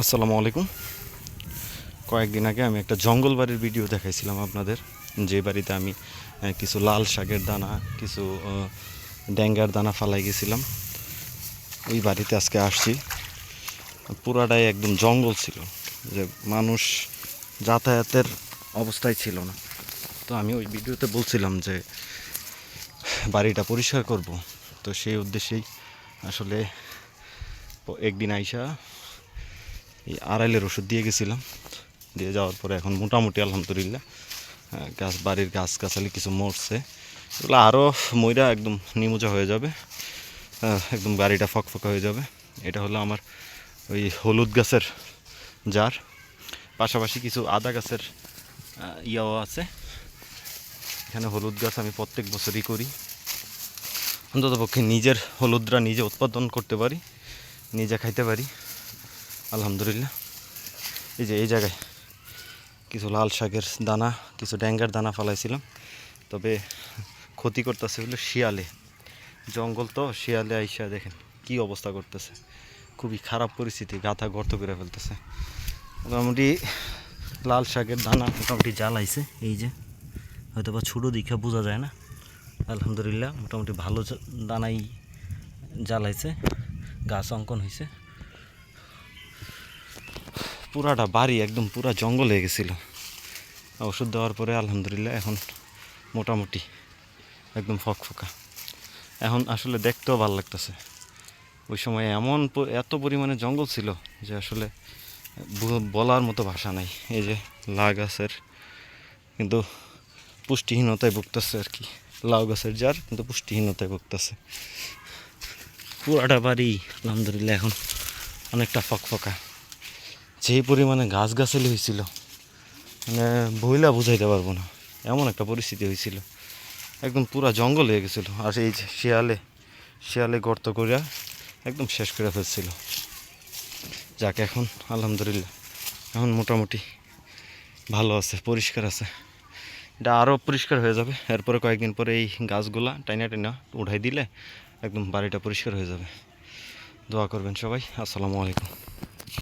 আসসালামু আলাইকুম। কয়েকদিন আগে আমি একটা জঙ্গল বাড়ির ভিডিও দেখাইছিলাম আপনাদের। যে বাড়িতে আমি কিছু লাল শাকের দানা, কিছু ড্যাঙ্গার দানা ফালাই গেছিলাম। ওই বাড়িতে আজকে আসছি। পুরাটাই একদম জঙ্গল ছিল। যে মানুষ যাতায়াতের অবস্থায় ছিল না। তো আমি ওই ভিডিওতে বলছিলাম যে, বাড়িটা পরিষ্কার করব। তো সেই উদ্দেশ্যেই আসলে একদিন আইসা এই আড়াইলের ওষুধ দিয়ে গেছিলাম। দিয়ে যাওয়ার পরে এখন মোটামুটি আলহামদুলিল্লাহ গাছ, বাড়ির গাছ গাছালি কিছু মরছে। এগুলো আরও ময়রা একদম নিমুজা হয়ে যাবে একদম বাড়িটা ফকফকা হয়ে যাবে। এটা হলো আমার ওই হলুদ গাছের জার। পাশাপাশি কিছু আদা গাছের ইয়াও আছে। এখানে হলুদ গাছ আমি প্রত্যেক বছরই করি। অন্ততপক্ষে নিজের হলুদরা নিজে উৎপাদন করতে পারি, নিজে খাইতে পারি। আলহামদুলিল্লাহ। এই যে এই জায়গায় কিছু লাল শাকের দানা, কিছু ড্যাঙ্গার দানা ফালাইছিলাম। তবে ক্ষতি করতেছে হলো শিয়ালে। জঙ্গল তো, শিয়ালে আইসা দেখেন কি অবস্থা করতেছে। খুবই খারাপ পরিস্থিতি, গাথা গর্ত করে ফেলতেছে। মোটামুটি লাল শাকের দানা মোটামুটি জ্বালাইছে, এই যে। হয়তো বা ছোটো দীক্ষা বোঝা যায় না। আলহামদুলিল্লাহ, মোটামুটি ভালো দানাই জ্বালাইছে, গাছ অঙ্কন হয়েছে পুরাটা বাড়ি একদম পুরা জঙ্গল হয়ে গেছিল। ওষুধ দেওয়ার পরে আলহামদুলিল্লাহ এখন মোটামুটি একদম ফক ফকফকা। এখন আসলে দেখতেও ভালো লাগতেছে। ওই সময় এমন এত পরিমাণে জঙ্গল ছিল যে আসলে বলার মতো ভাষা নাই। এই যে লা গাছের কিন্তু পুষ্টিহীনতায় ভুগতেছে আর কি। লাউ গাছের জার কিন্তু পুষ্টিহীনতায় ভুগতেছে। পুরাটা বাড়ি আলহামদুলিল্লাহ এখন অনেকটা ফক ফকফকা। যে পরিমাণে গাছগাছালি হয়েছিল মানে বইলা বুঝাইতে পারব না, এমন একটা পরিস্থিতি হয়েছিল। একদম পুরা জঙ্গল হয়ে গেছিল, আর এই শিয়ালে শিয়ালে গর্ত করিয়া একদম শেষ করে ফেলছিল। যাকে, এখন আলহামদুলিল্লাহ, এখন মোটামুটি ভালো আছে, পরিষ্কার আছে। এটা আরও পরিষ্কার হয়ে যাবে, এরপরে কয়েকদিন পরে এই গাছগুলা টাইনা টাইনা উঠাই দিলে একদম বাড়িটা পরিষ্কার হয়ে যাবে। দোয়া করবেন সবাই, আসসালামু আলাইকুম।